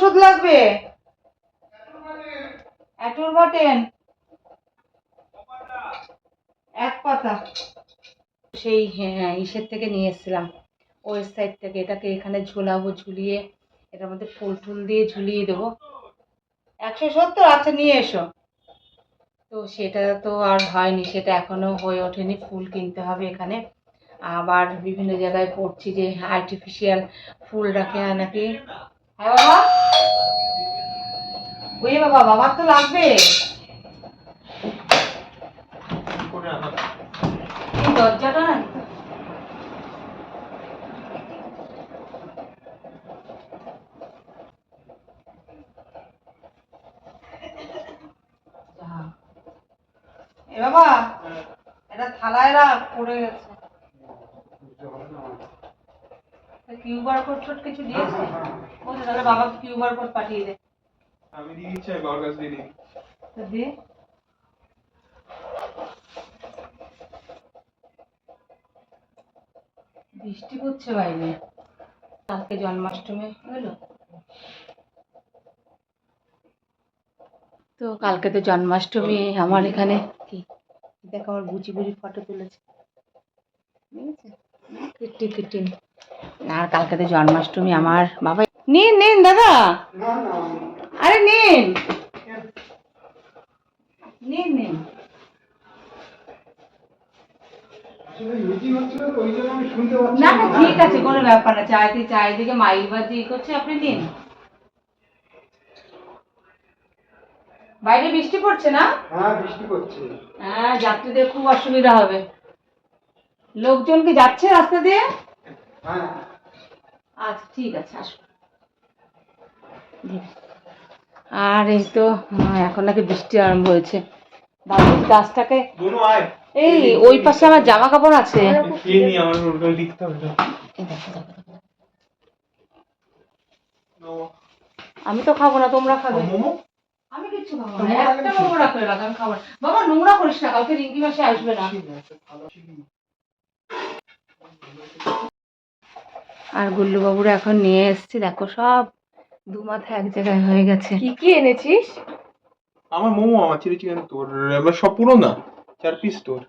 ওষুধ লাগবে? এক পাতা। সেই হ্যাঁ ইসের থেকে নিয়ে এসেছিলাম। ওয়েবসাইট থেকে। এটাকে এখানে ঝোলাবো, ঝুলিয়ে। এটার মধ্যে ফুল টুল দিয়ে ঝুলিয়ে দেবো। একশো সত্তর? আচ্ছা নিয়ে এসো। তো সেটা তো আর হয়নি। সেটা এখনও হয়ে ওঠেনি। ফুল কিনতে হবে এখানে। আবার বিভিন্ন জায়গায় পড়ছি যে আর্টিফিশিয়াল ফুল রাখে নাকি? হ্যাঁ বাবা? ওই বাবা, বাবার তো লাগবে। দরজাটা না এ বাবা এটা থালায় রাখ পড়ে গেছে। কিউবার কোড কিছু দিয়েছে? তাহলে বাবাকে কোড পাঠিয়ে দে। আমি দিয়ে দিচ্ছি আমি বাবার কাছে দিয়ে দিই তো দে। বৃষ্টি পড়ছে বাইরে। কালকে জন্মাষ্টমী হলো। তো কালকে তো জন্মাষ্টমী আমার এখানে কি? দেখ আমার বুচি বুড়ি ফটো তুলেছে। বুঝেছে? কিট্টি কিট্টি আর কালকে তো জন্মাষ্টমী আমার বাবা নিন নিন দাদা? আরে নিন। নিন নিন। না না ঠিক আছে কোনো ব্যাপার না। চাইতে চারিদিকে মাইক বাজি করছে আপনি নিন। বাইরে বৃষ্টি পড়ছে না? হ্যাঁ বৃষ্টি পড়ছে। হ্যাঁ যাত্রীদের খুব অসুবিধা হবে। লোকজন কি যাচ্ছে রাস্তা দিয়ে? হ্যাঁ। আচ্ছা ঠিক আছে আসুন। আর এই তো এখন নাকি বৃষ্টি আরম্ভ হয়েছে। বাবু গাছটাকে এই ওই পাশে আমার জামা কাপড় আছে। আমি তো খাব না তোমরা খাবে। আমি কিচ্ছু খাব না একটা মোমো রাখলে রাখ আমি খাব বাবা নোংরা করিস না কালকে রিঙ্কি মাসে আসবে না। ছিলি। আর গুল্লু বাবুরা এখন নিয়ে এসেছি দেখো সব দু মাথা এক জায়গায় হয়ে গেছে। কি কি এনেছিস? আমার মোমো আমার চিলি চিকেন তোর এবার সব পুরো না চার পিস তোর।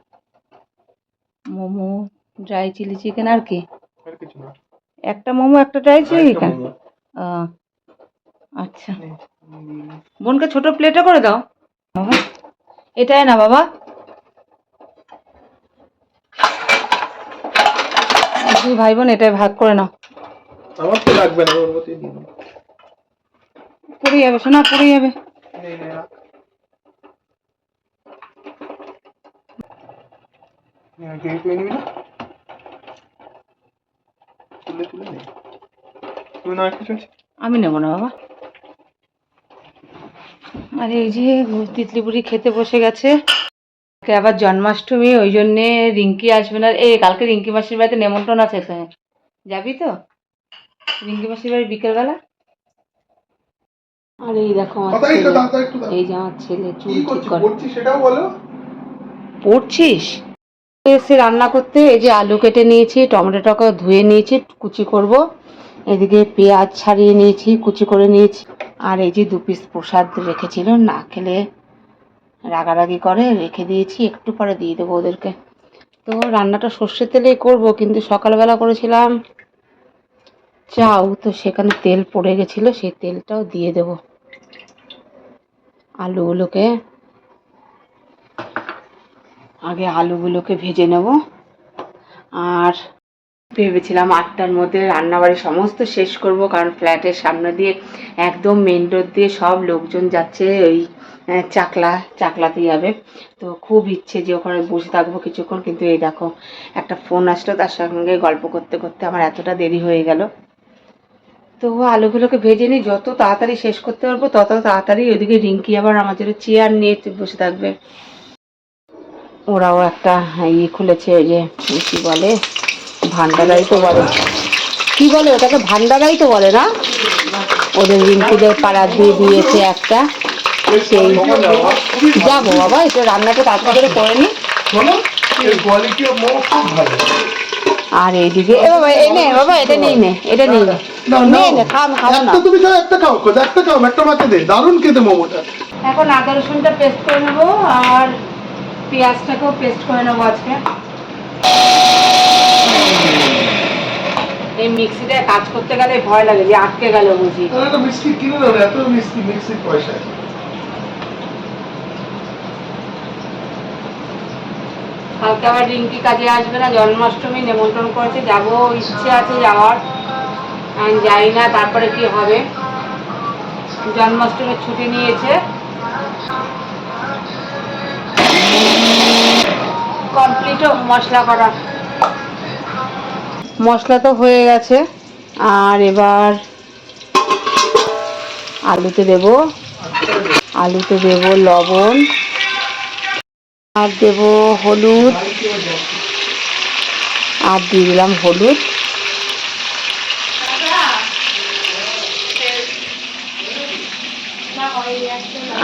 মোমো ড্রাই চিলি চিকেন আর কি? আর কিছু না। একটা মোমো একটা ড্রাই চিলি চিকেন? আচ্ছা। বোনকে ছোট প্লেটে করে দাও। বাবা এটাই না বাবা। দুই ভাই বোন এটাই ভাগ করে নাও। আমার তো লাগবে না ওর মতোই দিয়ে দিই। পড়ে যাবে শোনা পড়ে যাবে। আমি নেব না, বাবা। আরে, এই যে তিতলি বুড়ি খেতে বসে গেছে। আবার জন্মাষ্টমী, ওই জন্যে রিঙ্কি আসবে না। এ কালকে রিঙ্কি মাসির বাড়িতে নেমন্ত্রণ আছে যাবি তো? রিঙ্কি মাসির বাড়ি বিকেলবেলা? আর এই দেখো। এই যে আমার ছেলে চুল কি ঠিক করছিস? করে। সেটাও বলো। পড়ছিস? এসে রান্না করতে এই যে আলু কেটে নিয়েছি টমেটোটাকে ধুয়ে নিয়েছি কুচি করব। এদিকে পেঁয়াজ ছাড়িয়ে নিয়েছি কুচি করে নিয়েছি। আর এই যে দু পিস প্রসাদ রেখেছিল না খেলে রাগারাগি করে রেখে দিয়েছি একটু পরে দিয়ে দেবো ওদেরকে। তো রান্নাটা সর্ষের তেলেই করব কিন্তু সকালবেলা করেছিলাম চাউ তো সেখানে তেল পড়ে গেছিল সেই তেলটাও দিয়ে দেব। আলুগুলোকে আগে আলুগুলোকে ভেজে নেব। আর ভেবেছিলাম আটটার মধ্যে রান্নাবাড়ি সমস্ত শেষ করব, কারণ ফ্ল্যাটের সামনে দিয়ে একদম মেন রোড দিয়ে সব লোকজন যাচ্ছে, ওই চাকলা চাকলাতে যাবে। তো খুব ইচ্ছে যে ওখানে বসে থাকব কিছুক্ষণ, কিন্তু এই দেখো, একটা ফোন আসলো, তার সঙ্গে গল্প করতে করতে আমার এতটা দেরি হয়ে গেল। তো আলুগুলোকে ভেজে নিই, যত তাড়াতাড়ি শেষ করতে পারব, তত তাড়াতাড়ি ওইদিকে রিঙ্কি আবার জন্য চেয়ার নিয়ে বসে থাকবে। ওরাও একটা ইয়ে খুলেছে যে, কি বলে, ভান্ডারাই তো বলে। কি বলে ওটাকে? ভান্ডারাই তো বলে না? ওদের রিঙ্কিদের পাড়া দিয়ে দিয়েছে একটা। সেই যাব বাবা এটা রান্নাটা তাড়াতাড়ি করে করে নি আর এইদিকে এ বাবা এই নে বাবা এটা নিয়ে নে এটা নিয়ে নে। না না খাম খাব না। তুমি খাও একটা খাও একটা খাও একটা মাকে দে দারুণ খেতে মোমোটা। এখন আদা রসুনটা পেস্ট করে নেব আর পেঁয়াজটাকেও পেস্ট করে নেব আজকে। এই মিক্সিতে কাজ করতে গেলে ভয় লাগে যে আটকে গেল বুঝি। মিষ্টি কিনে দাও না, এত মিষ্টি মিক্সির পয়সা কালকে আবার রিঙ্কি কাজে আসবে না, জন্মাষ্টমী নেমন্ত্রণ করেছে, যাব, ইচ্ছে আছে যাওয়ার। আমি যাই না তারপরে কি হবে। জন্মাষ্টমীর ছুটি নিয়েছে। কমপ্লিট মশলা করা। মশলা তো হয়ে গেছে। আর এবার আলুতে দেব। আলুতে দেব লবণ। আর দেব হলুদ। আর দিয়ে দিলাম হলুদ।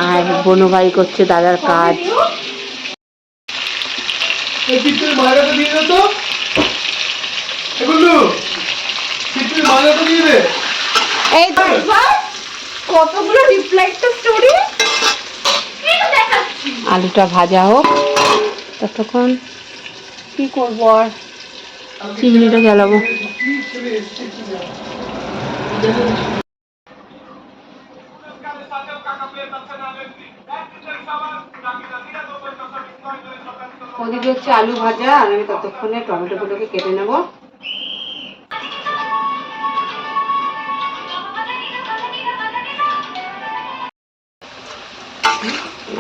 আর বনবাই করছে দাদার কাজ। এই পিঠের ময়দাটা দিয়ে দে তো এ গুল্লু পিঠের ময়দাটা দিয়ে দে এই তো কতগুলো রিপ্লাইটা স্টোরি আলুটা ভাজা হোক। ততক্ষণ কি করব আর? চিমনিটা জ্বালাবো ওদিকে হচ্ছে আলু ভাজা, আর আমি ততক্ষণে টমেটোগুলোকে কেটে নেব।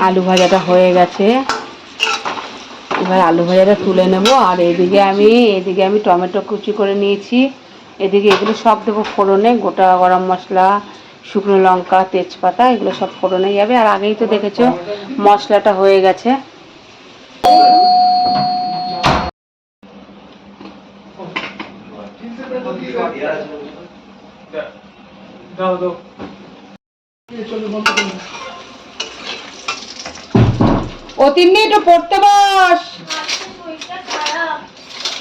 আলু ভাজাটা হয়ে গেছে। এবার আলু ভাজাটা তুলে নেব। আর এদিকে আমি এদিকে আমি টমেটো কুচি করে নিয়েছি। এদিকে এগুলো সব দেবো ফোড়নে। গোটা গরম মশলা, শুকনো লঙ্কা, তেজপাতা, এগুলো সব ফোড়নে যাবে। আর আগেই তো দেখেছ, মশলাটা হয়ে গেছে। দাও দাও। একটু পড়তে বস।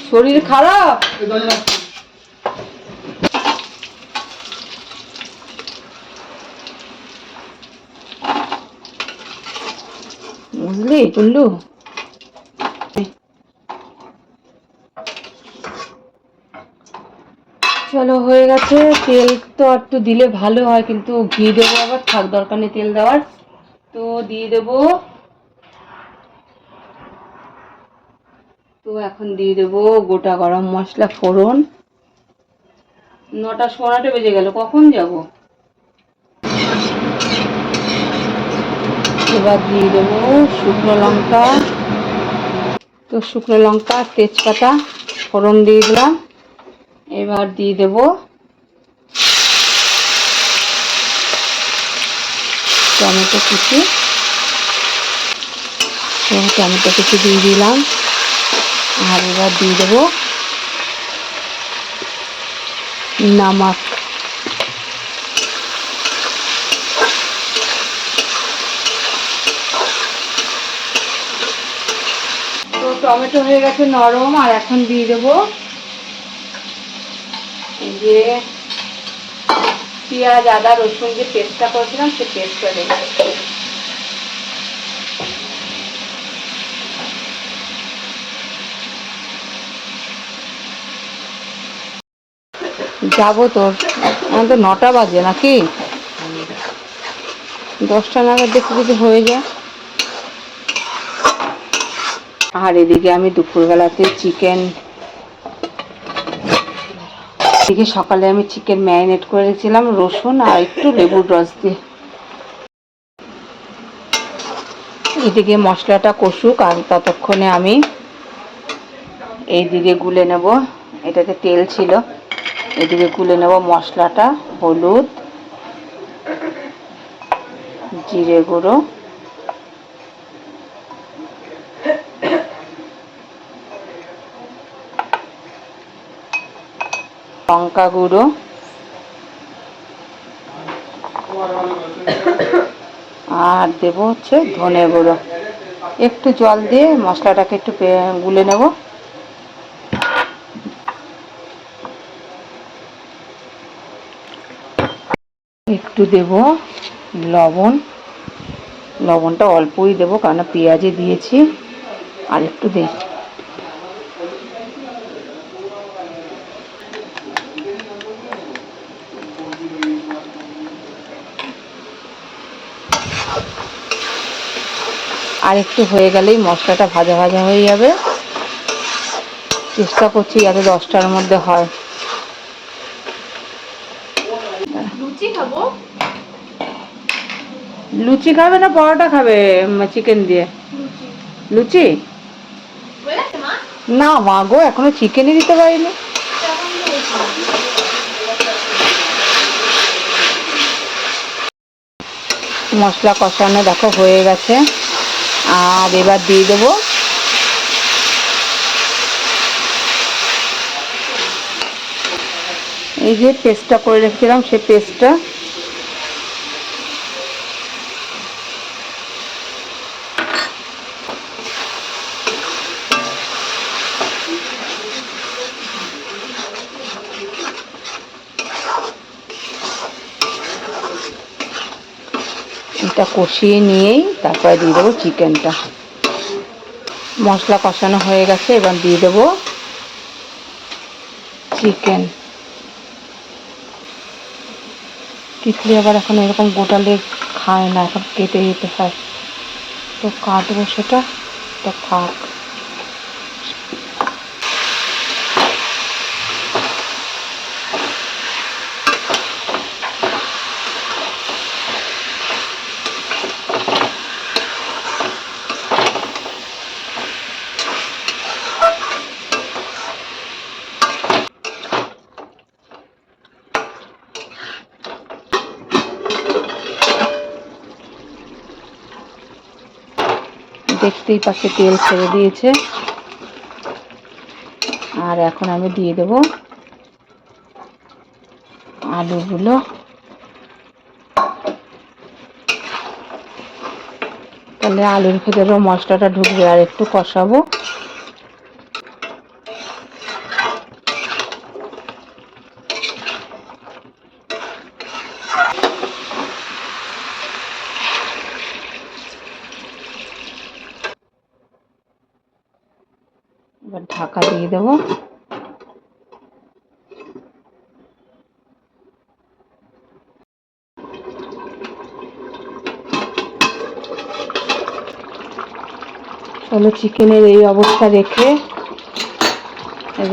শরীর খারাপ। বুঝলি, টুল্লু? চলো, হয়ে গেছে। তেল তো একটু দিলে ভালো হয়, কিন্তু ঘি দেবো আবার, থাক, দরকার নেই তেল দেওয়ার। তো দিয়ে দেবো তো এখন দিয়ে দেবো গোটা গরম মশলা ফোড়ন। নটা সোনাটা বেজে গেল, কখন যাব? এবার দিয়ে দেবো শুকনো লঙ্কা। তো শুকনো লঙ্কা, তেজপাতা, ফোড়ন দিয়ে দিলাম। এবার দিয়ে দেবো টমেটো কুচি। তো টমেটো কুচি দিয়ে দিলাম। আর এবার দিয়ে দেবো নামাক। তো টমেটো হয়ে গেছে নরম, আর এখন দিয়ে দেবো যে পেঁয়াজ, আদা, রসুন যে পেস্টটা করেছিলাম, সে পেস্টটা দেবো। যাব তোর তো নটা বাজে নাকি? দশটা নাগাদ দেখি যদি হয়ে যায়। আর এদিকে আমি দুপুরবেলাতে চিকেন এদিকে সকালে আমি চিকেন ম্যারিনেট করে রেখেছিলাম রসুন আর একটু লেবুর রস দিয়ে। এদিকে মশলাটা কষুক আর ততক্ষণে আমি এইদিকে গুলে নেব। এটাতে তেল ছিল। এদিকে গুলে নেব মশলাটা, হলুদ, জিরে গুঁড়ো। লঙ্কা গুঁড়ো। আর দেবো হচ্ছে ধনে গুঁড়ো। একটু জল দিয়ে মশলাটাকে একটু গুলে নেব। একটু দেব লবণ। লবণটা অল্পই দেবো কারণ পেঁয়াজে দিয়েছি। আর একটু দেই আর একটু হয়ে গেলেই মশলাটা ভাজা ভাজা হয়ে যাবে। চেষ্টা করছি যাতে দশটার মধ্যে হয় লুচি খাব লুচি খাবে না পরোটা খাবে চিকেন দিয়ে? লুচি? না মা গো, এখনও চিকেনই দিতে পারিনি। মশলা কষানো দেখো হয়ে গেছে। আর এবার দিয়ে দেবো এই যে পেস্টটা করে রেখেছিলাম, সে পেস্টটা কষিয়ে নিয়েই তারপরে দিয়ে দেবো চিকেনটা। মশলা কষানো হয়ে গেছে, এবার দিয়ে দেবো চিকেন। তিতলি আবার এখন এরকম গোটালে খায় না, এখন কেটে যেতে হয়। তো কাটবো সেটা, তো থাক। দেখতেই পাচ্ছে তেল ছেড়ে দিয়েছে। আর এখন আমি দিয়ে দেব আলুগুলো। তাহলে আলুর ভেতরেও মশলাটা ঢুকবে আর একটু কষাবো। এবার ঢাকা দিয়ে দেবো। চলো চিকেনের এই অবস্থা রেখে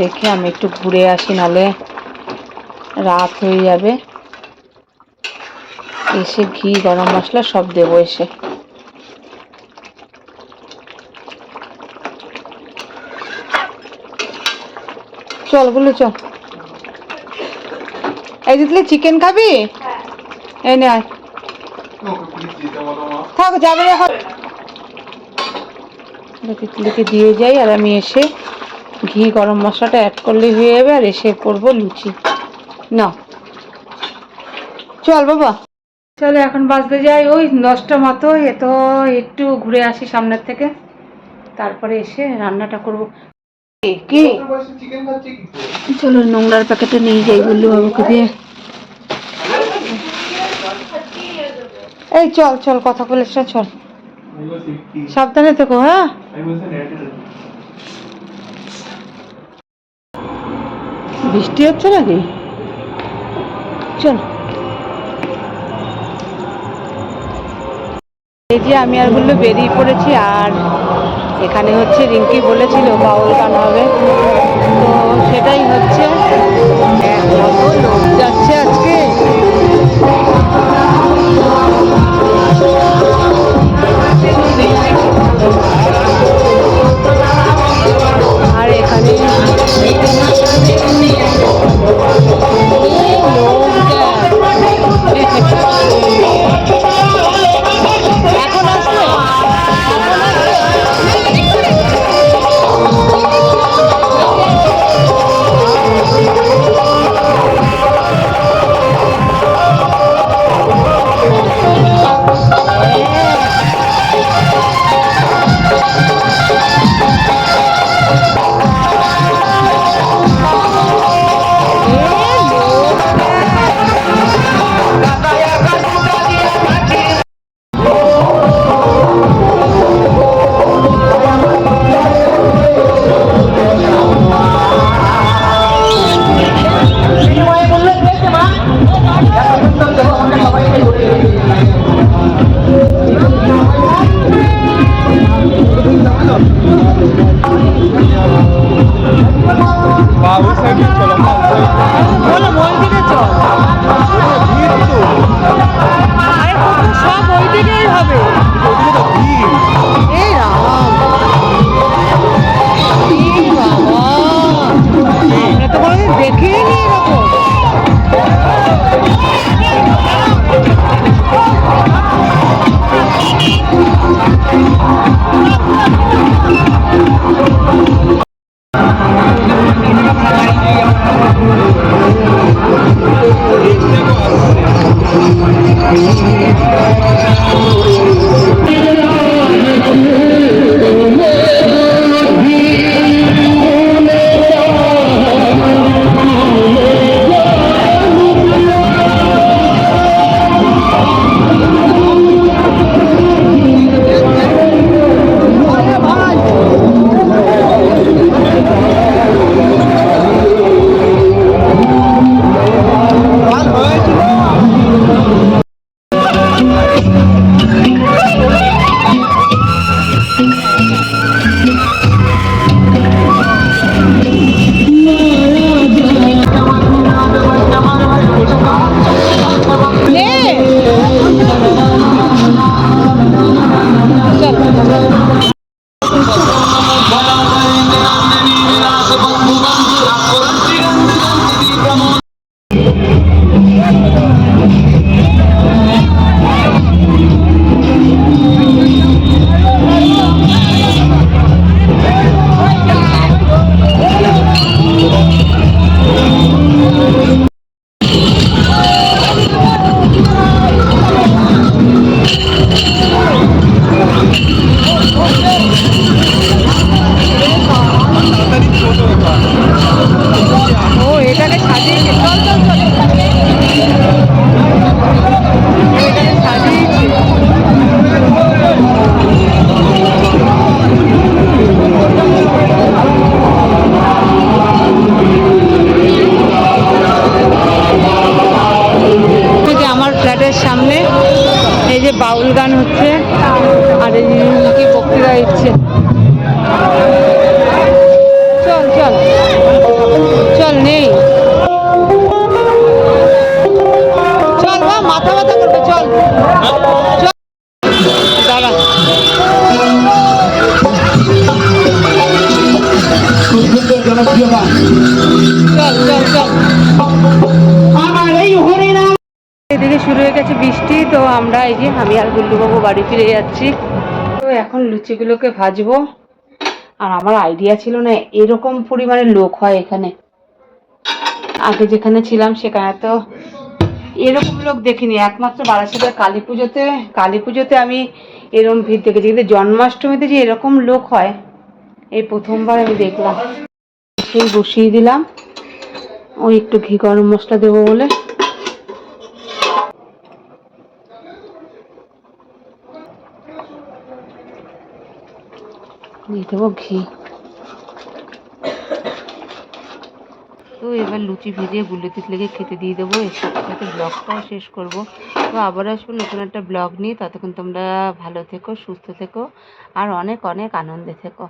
রেখে আমি একটু ঘুরে আসি নালে রাত হয়ে যাবে। এসে ঘি, গরম মশলা সব দেবো এসে। চল বলে চল। এই দিতলে চিকেন খাবি? এই নে থাক, যাবে এখন। তিতলিকে দিয়ে যাই, আর আমি এসে ঘি গরম মশলাটা অ্যাড করলেই হয়ে যাবে, আর এসে করব লুচি। না চল, বাবা। চলো, এখন বাজতে যাই। ওই দশটা মতো, এ তো একটু ঘুরে আসি সামনের থেকে। তারপরে এসে রান্নাটা করব। কি? চলো নোংরার প্যাকেটে নিয়ে যাই বাবুকে দিয়ে এই চল চল, কথা বলিস না, চল. সাবধানে থেকো হ্যাঁ. বৃষ্টি হচ্ছে নাকি চল এই যে আমি আর বলল বেরিয়ে পড়েছি, আর এখানে হচ্ছে রিঙ্কি বলেছিল বাউল গান হবে। তো সেটাই হচ্ছে। কত লোক যাচ্ছে আজকে। এদিকে শুরু হয়ে গেছে বৃষ্টি, তো আমরা এই যে আমি আর গুল্লুবাবু বাড়ি ফিরে যাচ্ছি। তো এখন লুচিগুলোকে ভাজবো। আর আমার আইডিয়া ছিল না, এরকম পরিমাণে লোক হয় এখানে। আগে যেখানে ছিলাম সেখানে তো এরকম লোক দেখিনি। একমাত্র বারাসাতের কালী পুজোতে কালী পুজোতে আমি এরকম ভিড় দেখেছি। কিন্তু জন্মাষ্টমীতে যে এরকম লোক হয়, এই প্রথমবার আমি দেখলাম। সেই বসিয়ে দিলাম। ওই একটু ঘি গরম মশলা দেবো বলে। দিয়ে দেবো ঘি। এবার লুচি ভেজে বুলেটিস লেগে খেতে দিয়ে দেবো। এর সাথে ব্লগটাও শেষ করব। তো আবার আসব নতুন একটা ব্লগ নিয়ে। ততক্ষণ তোমরা ভালো থেকো, সুস্থ থেকো, আর অনেক অনেক আনন্দে থেকো।